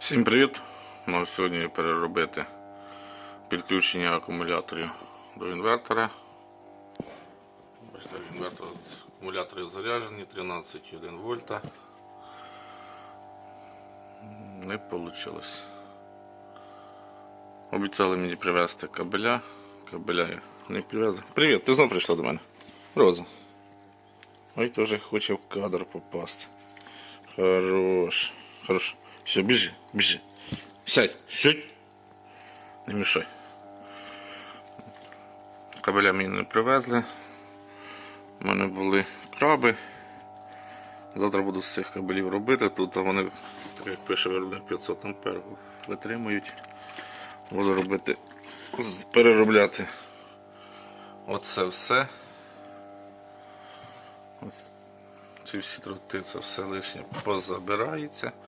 Всім привіт! Ну, сьогодні переробити підключення акумуляторів до інвертора. Бачите, інвертор акумулятори заряджені 13,1 вольта. Не вийшло. Обіцяли мені привезти кабеля. Кабеля я не привезли. Привіт, ти знову прийшла до мене. Роза. Ой, теж хоче в кадр попасти. Хорош. Хорош. Все, біжи, біжи. Сядь, сядь. Не мішай. Кабеля мені не привезли. У мене були краби. Завтра буду з цих кабелів робити. Тут вони, як пише виробник 500 ампер, витримують. Буду робити, переробляти оце все. Ось ці всі дроти, це все лишнє позабирається.